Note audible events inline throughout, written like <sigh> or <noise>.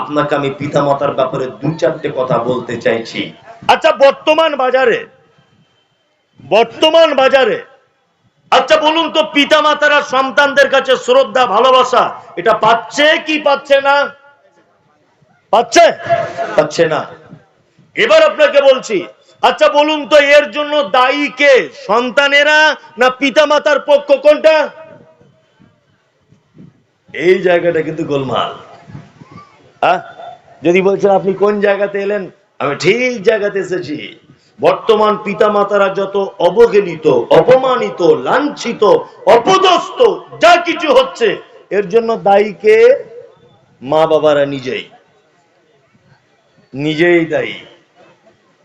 আপনাকে আমি পিতামাতার ব্যাপারে দু চারটে কথা বলতে চাইছি। আচ্ছা বর্তমান বাজারে বর্তমান বাজারে আচ্ছা বলুন তো পিতামাতারা সন্তানদের কাছে শ্রদ্ধা ভালোবাসা এটা পাচ্ছে কি পাচ্ছে না? পাচ্ছে? পাচ্ছে না। এবার আপনাকে বলছি আচ্ছা বলুন তো এর জন্য দায়ী কে? সন্তানেরা না পিতা মাতার পক্ষ কোনটা? এই জায়গাটা কিন্তু গোলমাল। যদি বলছেন আপনি কোন জায়গাতে এলেন? আমি ঠিক জায়গাতে এসেছি। বর্তমান পিতামাতারা যত অবহেলিত, অপমানিত, লাঞ্ছিত, অপদস্থ, যা কিছু হচ্ছে, এর জন্য দায়ী কে? মা বাবারা নিজেই। নিজেই দায়ী।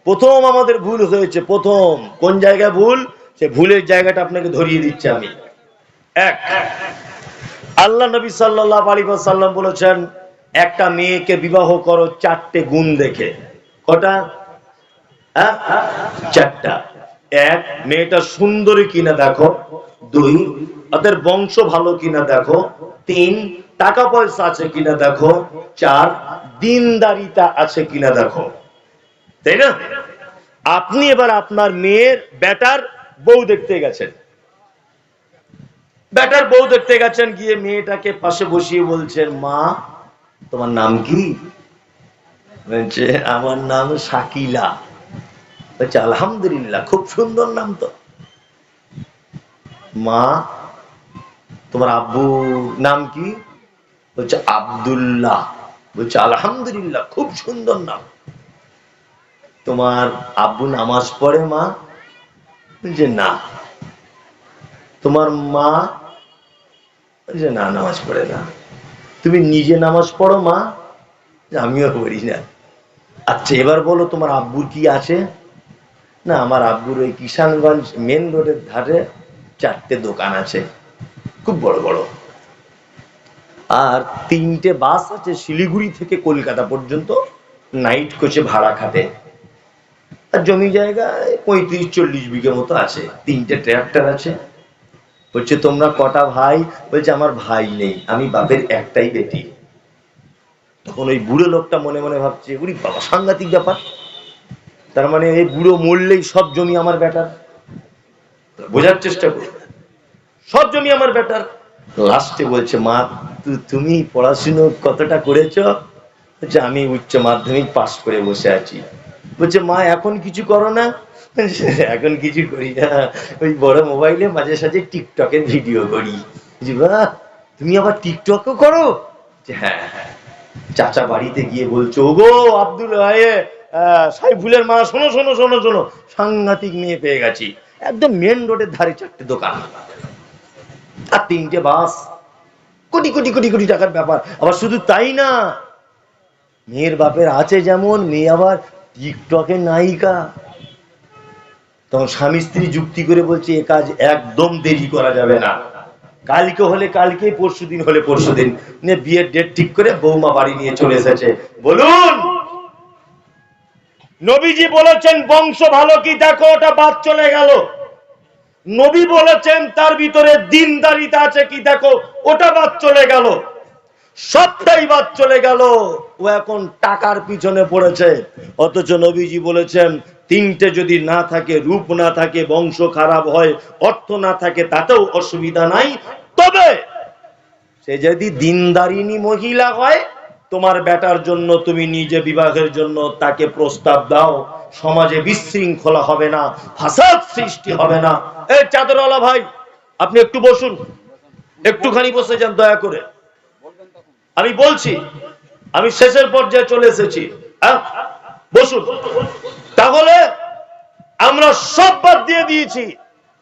প্রথম আমাদের ভুল হয়েছে, প্রথম। কোন জায়গায় ভুল? সে ভুলের জায়গাটা আপনাকে ধরিয়ে দিচ্ছে আমি। এক। আল্লাহ নবী সাল্লাহ আলী সাল্লাম বলেছেন একটা মেয়েকে বিবাহ করো চারটে গুণ দেখে। কটা? হ্যাঁ? চারটা। এক, মেয়েটা সুন্দরী কিনা দেখো। দুই, ওদের বংশ ভালো কিনা দেখো। তিন, টাকা পয়সা আছে কিনা দেখো। চার, দিনদারিতা আছে কিনা দেখো। তাই না? আপনি এবার আপনার মেয়ের বেটার বউ দেখতে গেছেন। বেটার বউ দেখতে গেছেন, গিয়ে মেয়েটাকে পাশে বসিয়ে বলছেন, মা তোমার নাম কি? বলছে, আমার নাম শাকিলা। বলছে, আলহামদুলিল্লাহ, খুব সুন্দর নাম তো। মা, তোমার আব্বু নাম কি? বলছে, আব্দুল্লাহ। বলছে, আলহামদুলিল্লাহ, খুব সুন্দর নাম। তোমার আব্বু নামাজ পড়ে, মা? বলছে, না। তোমার মা? বলছে, না, নামাজ পড়ে না। তুমি নিজে নামাজ পড়ো, মা। আমিও পড়ি না। আচ্ছা এবার বলো, তোমার আব্বুর কি আছে? না, আমার আব্বুর ওই কিষানগঞ্জ মেন রোডের ধারে চারটে দোকান আছে। খুব বড় বড়। আর তিনটে বাস আছে শিলিগুড়ি থেকে কলকাতা পর্যন্ত। নাইট কোচে ভাড়া খাটে। আর জমি জায়গায় পঁয়ত্রিশ, চল্লিশ বিঘে মতো আছে। তিনটে ট্র্যাক্টর আছে। বলছে, তোমরা কটা ভাই? বলছে, আমার ভাই নেই, আমি বাপের একটাই বেটি। তখন ওই বুড়ো লোকটা মনে মনে ভাবছে, উরি বাবা, সাংঘাতিক ব্যাপার। তার মানে এই বুড়ো মরলেই সব জমি আমার বেটার। বোঝার চেষ্টা করি, সব জমি আমার বেটার। লাস্টে বলছে, মা তুমি পড়াশুনো কতটা করেছ? বলছে, আমি উচ্চ মাধ্যমিক পাশ করে বসে আছি। বলছে, মা, এখন কিছু করো না? <laughs> এখন কিছু করি না। ওই বড় মোবাইলে মাঝে সাঝে টিকটকের ভিডিও করি। বাহ তুমি আবার টিকটকও করো? হ্যাঁ হ্যাঁ। চাচা বাড়িতে গিয়ে বলছো, ওগো, আব্দুল ভাইয়ে সাইফুলের মা, শোনো শোনো শোনো শোনো, সাংঘাতিক মেয়ে পেয়ে গেছি। একদম মেন রোডের ধারে চারটে দোকান। আর তিনটে বাস কোটি কোটি কোটি কোটি টাকার ব্যাপার। আবার শুধু তাই না, মেয়ের বাপের আছে যেমন, মেয়ে আবার টিকটকের নায়িকা। তখন স্বামী স্ত্রী যুক্তি করে বলছে, এ কাজ একদম দেরি করা যাবে না। কালকে হলে কালকে পরশু দিন হলে পরশু দিন বিয়ের ডেট ঠিক করে বৌমা বাড়ি নিয়ে চলে এসেছে। বলুন! নবীজি বলেছেন, বংশ ভালো কি? দেখো, ওটা বাদ চলে গেল। নবী বলেছেন, তার ভিতরে দিনদারিতা আছে কি? দেখো, ওটা বাদ চলে গেল। সবটাই বাদ চলে গেল। ও এখন টাকার পিছনে পড়েছে। অথচ নবীজি বলেছেন তিনটে যদি না থাকে, রূপ না থাকে, বংশ খারাপ হয়, অর্থ না থাকে, তাতেও অসুবিধা নাই। তবে সে যদি দিনদারিনী মহিলা হয়, তোমার বেটার জন্য, তুমি নিজে বিবাহের জন্য তাকে প্রস্তাব দাও। সমাজে বিশৃঙ্খলা হবে না, ফাসাদ সৃষ্টি হবে না। এই চাদরওয়ালা ভাই, আপনি একটু বসুন। একটুখানি বসে যান, দয়া করে। আমি বলছি, আমি শেষের পর্যায়ে চলে এসেছি। বসুন। তাহলে আমরা সব বাদ দিয়ে দিয়েছি।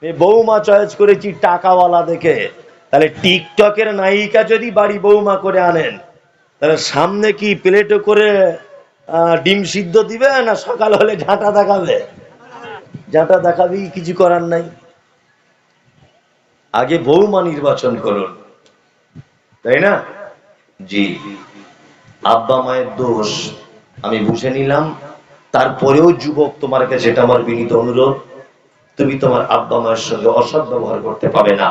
বৌমা চয়েস করেছি টাকাওয়ালা দেখে। তাহলে টিকটকের নায়িকা যদি বাড়ি বৌমা করে আনেন, তাহলে সামনে কি প্লেটে করে ডিম সিদ্ধ দিবে না সকাল হলে ঝাঁটা দেখাবে? ঝাঁটা দেখাবি, কিছু করার নাই। আগে বৌমা নির্বাচন করুন। তাই না? জি। আব্বা মায়ের দোষ, আমি বুঝে নিলাম। তারপরেও যুবক তোমার কাছে এটা আমার বিনীত অনুরোধ, তুমি তোমার আব্বা মায়ের সঙ্গে অসৎ ব্যবহার করতে পাবে না।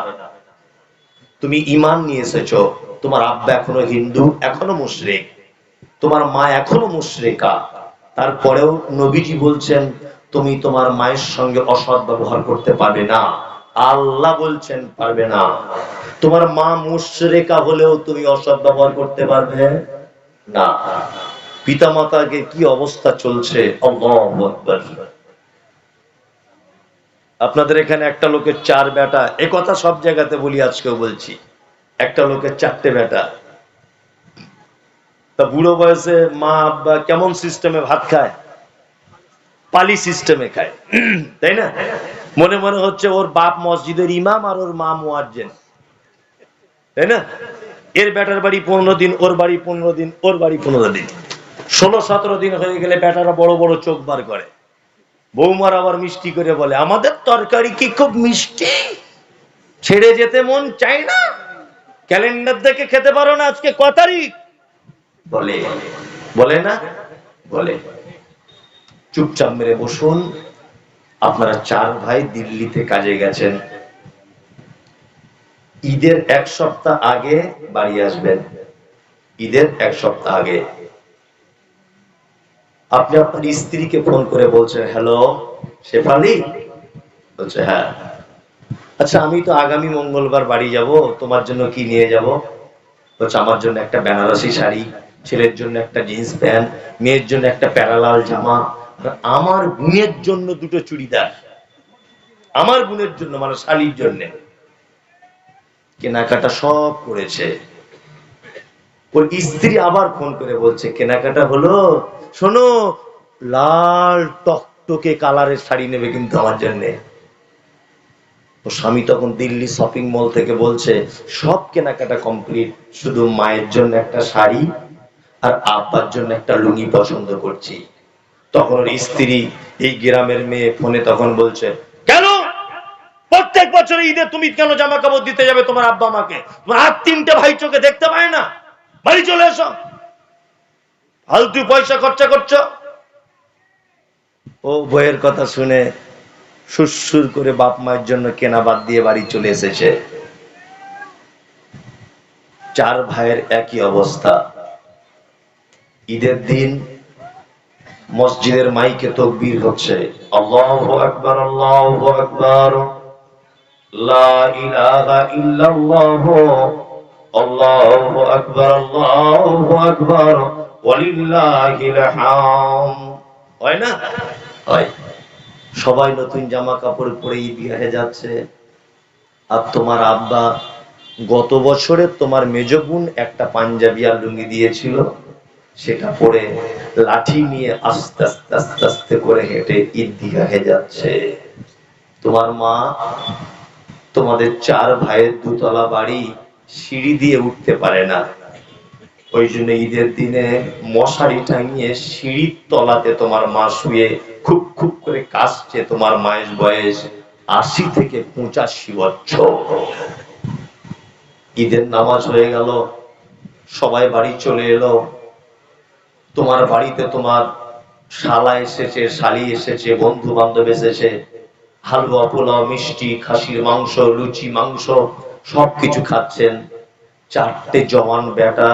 তুমি ইমান নিয়ে এসেছ, তোমার আব্বা এখনও হিন্দু, এখনও মুশরিক। তোমার মা এখনও মুশরিকা। তারপরেও নবীজি বলছেন, তুমি তোমার মায়ের সঙ্গে অসৎ ব্যবহার করতে পারবে না। আল্লাহ বলছেন, পারবে না। তোমার মা মুশরিকা হলেও তুমি অসৎ ব্যবহার করতে পারবে না। পিতামাতাকে কি অবস্থা চলছে? আপনাদের এখানে একটা লোকের চার বেটা, এ কথা সব জায়গাতে বলি, আজকেও বলছি। একটা লোকের চারটে বেটা। তা বুড়ো বয়সে মা, আব্বা কেমন সিস্টেমে ভাত খায়? পালি সিস্টেমে খায়। তাই না? মনে মনে হচ্ছে ওর বাপ মসজিদের ইমাম আর ওর মা মুয়াজ্জেন। তাই না? এর বেটার বাড়ি পনেরো দিন, ওর বাড়ি পনেরো দিন, ওর বাড়ি পনেরো দিন। ষোলো সতেরো দিন হয়ে গেলে বেটারা বড় বড় চোখ বার করে। বৌমার আবার মিষ্টি করে বলে, আমাদের তরকারি কি খুব মিষ্টি? ছেড়ে যেতে মন চাই না? ক্যালেন্ডার দেখে খেতে পারো না আজকে, ক তারিখ? বলে। বলে না? বলে। চুপচাপ মেরে বসুন। আপনারা চার ভাই দিল্লিতে কাজে গেছেন। ঈদের এক সপ্তাহ আগে বাড়ি আসবেন। ঈদের এক সপ্তাহ আগে। আপনি আপনার স্ত্রীকে ফোন করে বলছেন হ্যালো শেফালি? বলছে হ্যাঁ। আচ্ছা আমি তো আগামী মঙ্গলবার বাড়ি যাব, তোমার জন্য কি নিয়ে যাব? বলছে, আমার জন্য একটা বেনারসি শাড়ি, ছেলের জন্য একটা জিন্স প্যান্ট, মেয়ের জন্য একটা প্যারালাল জামা, আর আমার বোনের জন্য দুটো চুড়িদার। আমার বোনের জন্য মানে শালির জন্য। কেনাকাটা সব করেছে। ওর স্ত্রী আবার ফোন করে বলছে, কেনাকাটা হলো? শোনো, লাল টকটকে কালারের শাড়ি নেবে কিন্তু আমার জন্য। ও স্বামী তখন দিল্লি শপিং মল থেকে বলছে, সব কেনাকাটা কমপ্লিট, শুধু মায়ের জন্য একটা শাড়ি আর আব্বার জন্য একটা লুঙ্গি পছন্দ করছি। তখন ওর স্ত্রী, এই গ্রামের মেয়ে ফোনে তখন বলছে, কেন? প্রত্যেক বছর ঈদে তুমি কেন জামা কাপড় দিতে যাবে তোমার আব্বা আমাকে তোমার আর তিনটে ভাই চোখে দেখতে পায় না। বাড়ি চলে এসো। ফালতু পয়সা খরচা করছ? ও বইয়ের কথা শুনে সুরসুর করে বাপ মায়ের জন্য কেনা বাদ দিয়ে বাড়ি চলে এসেছে। চার ভাইয়ের একই অবস্থা। ঈদের দিন মসজিদের মাইকে তো তকবীর হচ্ছে। আল্লাহু আকবার আল্লাহু আকবার। আল্লাহু আকবার আল্লাহু আকবার। হয় না? হয়। সবাই নতুন জামা কাপড় পরে ঈদগাহে যাচ্ছে। আর তোমার আব্বা গত বছরে তোমার মেজ বোন একটা পাঞ্জাবি আর লুঙ্গি দিয়েছিল সেটা পরে লাঠি নিয়ে আস্তে আস্তে আস্তে আস্তে করে হেঁটে ঈদগাহে যাচ্ছে। তোমার মা তোমাদের চার ভাইয়ের দুতলা বাড়ি সিঁড়ি দিয়ে উঠতে পারে না। ওই জন্য ঈদের দিনে মশারি টাঙিয়ে সিঁড়ির তলাতে তোমার মা শুয়ে খুব খুব করে কাশছে তোমার মায়ের বয়স আশি থেকে পঁচাশি বছর। ঈদের নামাজ হয়ে গেল, সবাই বাড়ি চলে এলো। তোমার বাড়িতে তোমার শালা এসেছে, শালি এসেছে বন্ধু বান্ধব এসেছে। হালুয়া পোলাও, মিষ্টি, খাসির মাংস, লুচি, মাংস, সবকিছু খাচ্ছেন। চারটে জওয়ান বেটা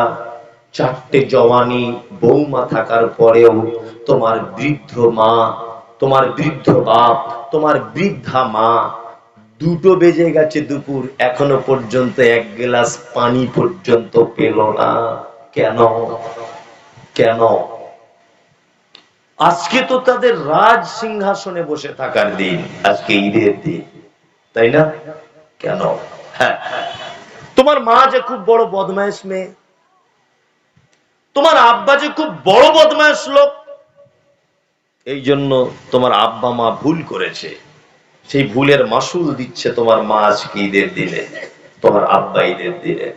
চারটে জওয়ানি বৌমা থাকার পরেও তোমার বৃদ্ধ মা, তোমার বৃদ্ধ বাপ, তোমার বৃদ্ধা মা, দুটো বেজে গেছে দুপুর, এখনও পর্যন্ত এক গ্লাস পানি পর্যন্ত পেল না। কেন? কেন? আজকে তো তাদের রাজ সিংহাসনে বসে থাকার দিন, আজকে ঈদের দিন, তাই না? কেন? হ্যাঁ। তোমার মা যে খুব বড় বদমাইশ মেয়ে তোমার আব্বা যে খুব বড় বদমাইশ লোক এই জন্য তোমার আব্বা মা ভুল করেছে। সেই ভুলের মাসুল দিচ্ছে তোমার মা আজকে ঈদের দিনে, তোমার আব্বা ঈদের দিনে।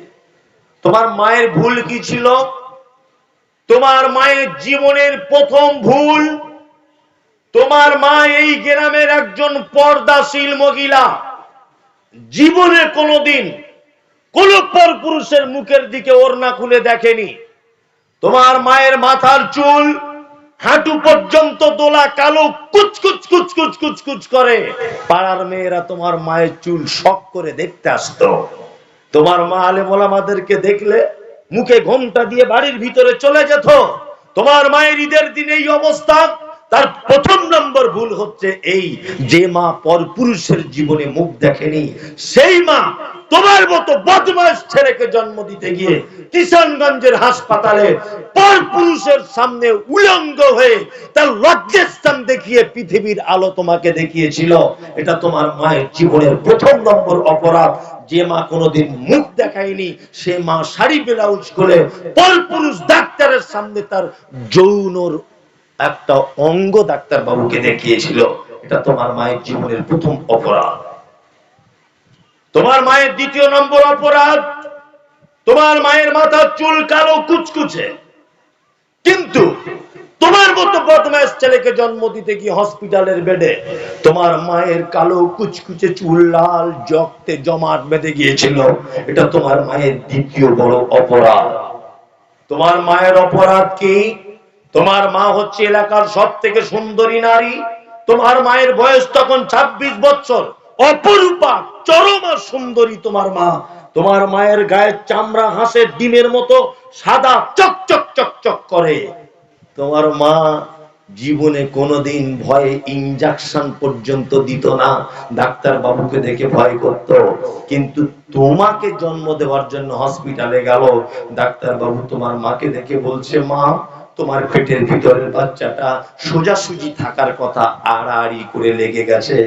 তোমার মায়ের ভুল কি ছিল? তোমার মায়ের জীবনের প্রথম ভুল, তোমার মা এই গ্রামের একজন পর্দাশীল মহিলা, জীবনে কোনোদিন কোন পর পুরুষের মুখের দিকে ওড়না খুলে দেখেনি। তোমার মায়ের মাথার চুল হাঁটু পর্যন্ত দোলা কালো কুচকুচ কুচকুচ কুচকুচ করে। পাড়ার মেয়েরা তোমার মায়ের চুল শখ করে দেখতে আসতো। তোমার মা আলে আমাদেরকে দেখলে মুখে ঘোমটা দিয়ে বাড়ির ভিতরে চলে যেত। তোমার মায়ের ঈদের দিন এই অবস্থা তার প্রথম নম্বর ভুল হচ্ছে এই, যে মা পরপুরুষের জীবনে মুখ দেখেনি, সেই মা তোমার মতো বদমাস ছেলেকে জন্ম দিতে গিয়ে কিষানগঞ্জের হাসপাতালে পরপুরুষের সামনে উলঙ্গ হয়ে তার লজ্জাস্থান দেখিয়ে পৃথিবীর আলো তোমাকে দেখিয়েছিল। এটা তোমার মায়ের জীবনের প্রথম নম্বর অপরাধ। যে মা কোনোদিন মুখ দেখায়নি, সে মা শাড়ি ব্লাউজ করে পরপুরুষ ডাক্তারের সামনে তার যৌনর একটা অঙ্গ ডাক্তার বাবুকে দেখিয়েছিল, এটা তোমার মায়ের জীবনের প্রথম অপরাধ। তোমার মায়ের দ্বিতীয় নম্বর অপরাধ, তোমার মায়ের মাথার চুল কালো কুচকুচে। কিন্তু তোমার মতো বদমাস ছেলেকে জন্ম দিতে গিয়ে হসপিটালের বেডে তোমার মায়ের কালো কুচকুচে চুল লাল জগতে জমাট বেঁধে গিয়েছিল, এটা তোমার মায়ের দ্বিতীয় বড় অপরাধ। তোমার মায়ের অপরাধ কি? তোমার মা হচ্ছে এলাকার সব থেকে সুন্দরী নারী। তোমার মায়ের বয়স তখন ২৬ বছর। অপরূপা, চরমা সুন্দরী তোমার মা। তোমার মায়ের গায়ের চামড়া হাঁসের ডিমের মতো সাদা চকচক চকচক করে। তোমার মা জীবনে কোনোদিন ভয়ে ইনজেকশন পর্যন্ত দিত না। ডাক্তার বাবুকে দেখে ভয় করত। কিন্তু তোমাকে জন্ম দেওয়ার জন্য হসপিটালে গেল। ডাক্তার বাবু তোমার মাকে দেখে বলছে, মা তোমার পেটের ভিতরের বাচ্চাটা সোজাসুজি থাকার কথা আড়াআড়ি করে লেগে গেছে।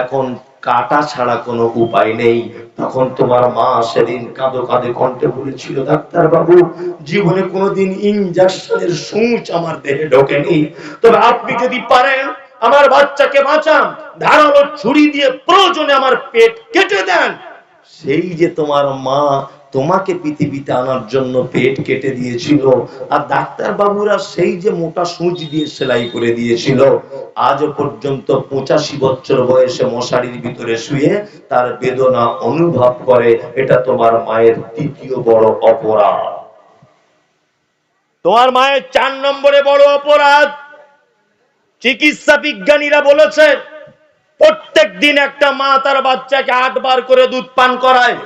এখন কাটা ছাড়া কোনো উপায় নেই। তখন তোমার মা সেদিন কাঁদো কাঁদে কণ্ঠে বলেছিল, ডাক্তার বাবু, জীবনে কোনোদিন ইনজেকশনের সূচ আমার দেহে ঢোকেনি। তবে আপনি যদি পারেন, আমার বাচ্চাকে বাঁচান। ধারালো ছুরি দিয়ে প্রয়োজনে আমার পেট কেটে দেন। সেই যে তোমার মা তোমাকে পৃথিবীতে আনার জন্য পেট কেটে দিয়েছিল, আর ডাক্তার বাবুরা সেই যে মোটা সূচ দিয়ে সেলাই করে দিয়েছিল, আজও পর্যন্ত পঁচাশি বছর বয়সে মশারির ভিতরে শুয়ে তার বেদনা অনুভব করে, এটা তোমার মায়ের তৃতীয় বড় অপরাধ। তোমার মায়ের চার নম্বরে বড় অপরাধ, চিকিৎসা বিজ্ঞানীরা বলেছে প্রত্যেক দিন একটা মা তার বাচ্চাকে আটবার করে দুধ পান করায়।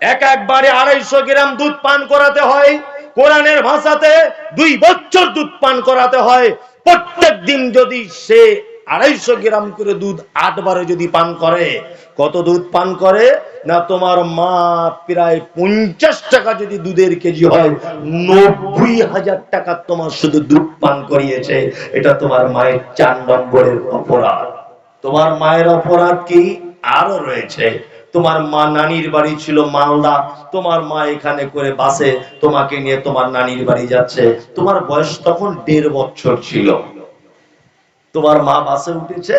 এক একবারে আড়াইশো গ্রাম দুধ পান করাতে হয়। কোরআনের ভাষাতে দুই বছর দুধ পান করাতে হয়। প্রত্যেক দিন যদি সে আড়াইশো গ্রাম করে দুধ আটবারে যদি পান করে, কত দুধ পান করে? না, তোমার মা প্রায় পঞ্চাশ টাকা যদি দুধের কেজি হয়, নব্বই হাজার টাকা তোমার শুধু দুধ পান করিয়েছে। এটা তোমার মায়ের চার নম্বরের অপরাধ। তোমার মায়ের অপরাধ কি? আরও রয়েছে। তোমার মা নানির বাড়ি ছিল মালদা। তোমার মা এখানে করে বাসে তোমাকে নিয়ে তোমার নানির বাড়ি যাচ্ছে। তোমার বয়স তখন দেড় বছর ছিল। তোমার মা বাসে উঠেছে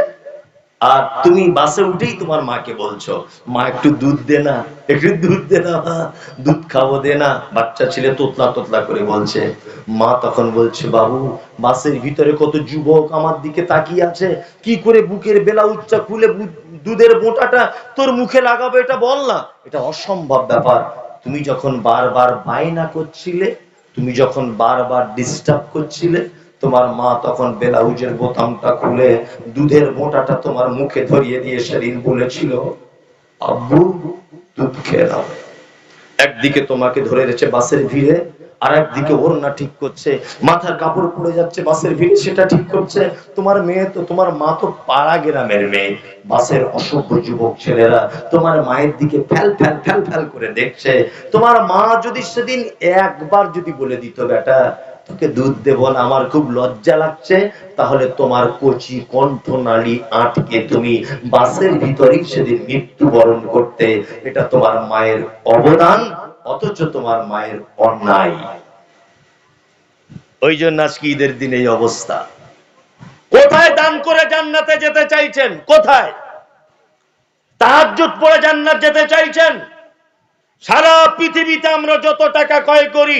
আর তুমি বাসে উঠেই তোমার মাকে বলছো মা একটু দুধ দে না একটু দুধ দে না মা, দুধ খাব দে না। বাচ্চা ছেলে তোতলা তোতলা করে বলছে। মা তখন বলছে বাবু বাসের ভিতরে কত যুবক আমার দিকে তাকিয়ে আছে। কি করে বুকের বেলাউজটা খুলে বু- দুধের বোঁটাটা তোর মুখে লাগাবে এটা বল না। এটা অসম্ভব ব্যাপার। তুমি যখন বারবার বায়না করছিলে তুমি যখন বারবার ডিস্টার্ব করছিলে তোমার মা তখন বেলাউজের বোতামটা খুলে দুধের মোটাটা তোমার মুখে ধরিয়ে দিয়ে সেদিন বলেছিল, আব্বু, দুধ খেয়ে নাও। একদিকে তোমাকে ধরে রেখেছে বাসের ভিড়ে, আর একদিকে ওড়না ঠিক করছে, মাথার কাপড় পড়ে যাচ্ছে বাসের ভিড়ে, সেটা ঠিক করছে। তোমার মেয়ে তো, তোমার মা তো পাড়া গ্রামের মেয়ে, বাসের অসভ্য যুবক ছেলেরা তোমার মায়ের দিকে ফ্যাল ফ্যাল ফ্যাল ফ্যাল করে দেখছে। তোমার মা যদি সেদিন একবার যদি বলে দিত, বেটা তোকে দুধ দেবো না, আমার খুব লজ্জা লাগছে। তাহলে তোমার কচি কণ্ঠনালী আটকে তুমি বাসের ভিতরেই সেদিন মৃত্যুবরণ করতে। এটা তোমার মায়ের অবদান, অথচ তোমার মায়ের অন্যায়। ওই জন্য আজকে ঈদের দিন এই অবস্থা। কোথায় দান করে জান্নাতে যেতে চাইছেন? কোথায়? তাহাজ্জুদ পড়ে জান্নাত যেতে চাইছেন? সারা পৃথিবীতে আমরা যত টাকা ক্রয় করি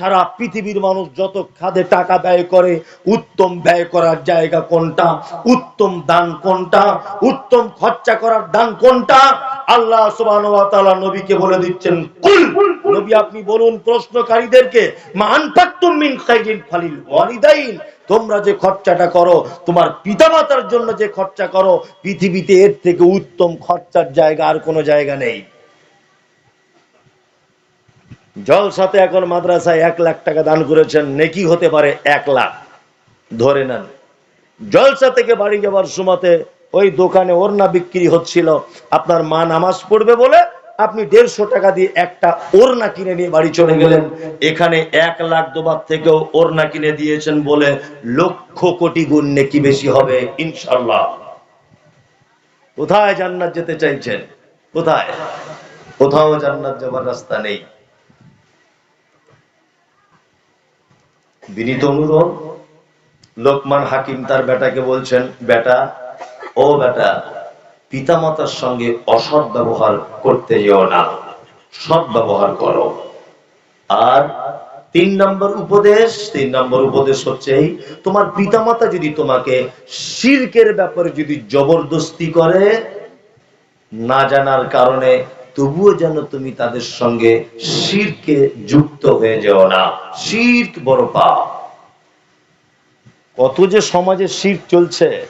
সারা পৃথিবীর মানুষ যত খাদে টাকা ব্যয় করে, উত্তম ব্যয় করার জায়গা কোনটা? উত্তম দান কোনটা? উত্তম খরচা করার দান কোনটা? আল্লাহ নবীকে বলে দিচ্ছেন, কুল। নবী আপনি বলুন প্রশ্নকারীদেরকে আনফাকতুম মিন খাইরিন ফালিল তোমরা যে খরচাটা করো, তোমার পিতামাতার জন্য যে খরচা করো, পৃথিবীতে এর থেকে উত্তম খরচার জায়গা আর কোনো জায়গা নেই। জলসাতে এখন মাদ্রাসায় এক লাখ টাকা দান করেছেন, নেকি হতে পারে এক লাখ। ধরে নেন। জলসা থেকে বাড়ি যাবার সময়তে ওই দোকানে ওড়না বিক্রি হচ্ছিল। আপনার মা নামাজ পড়বে বলে আপনি দেড়শো টাকা দিয়ে একটা ওড়না কিনে নিয়ে বাড়ি চলে গেলেন। এখানে এক লাখ দুবার থেকেও ওড়না কিনে দিয়েছেন বলে লক্ষ কোটি গুণ নেকি বেশি হবে ইনশাল্লাহ কোথায় জান্নাত যেতে চাইছেন? কোথায়? কোথাও জান্নাত যাবার রাস্তা নেই। বিনীত অনুরোধ লোকমান হাকিম তার বেটাকে বলছেন বেটা ও বেটা পিতামাতার সঙ্গে অসৎ ব্যবহার করতে যেও না সৎ ব্যবহার করো। আর তিন নম্বর উপদেশ তিন নম্বর উপদেশ হচ্ছে এই, তোমার পিতামাতা যদি তোমাকে শিরকের ব্যাপারে যদি জবরদস্তি করে না জানার কারণে তবুও যেন তুমি তাদের সঙ্গে শিরকে যুক্ত হয়ে যাও না। শির বড় পাপ। কত যে সমাজে শির চলছে।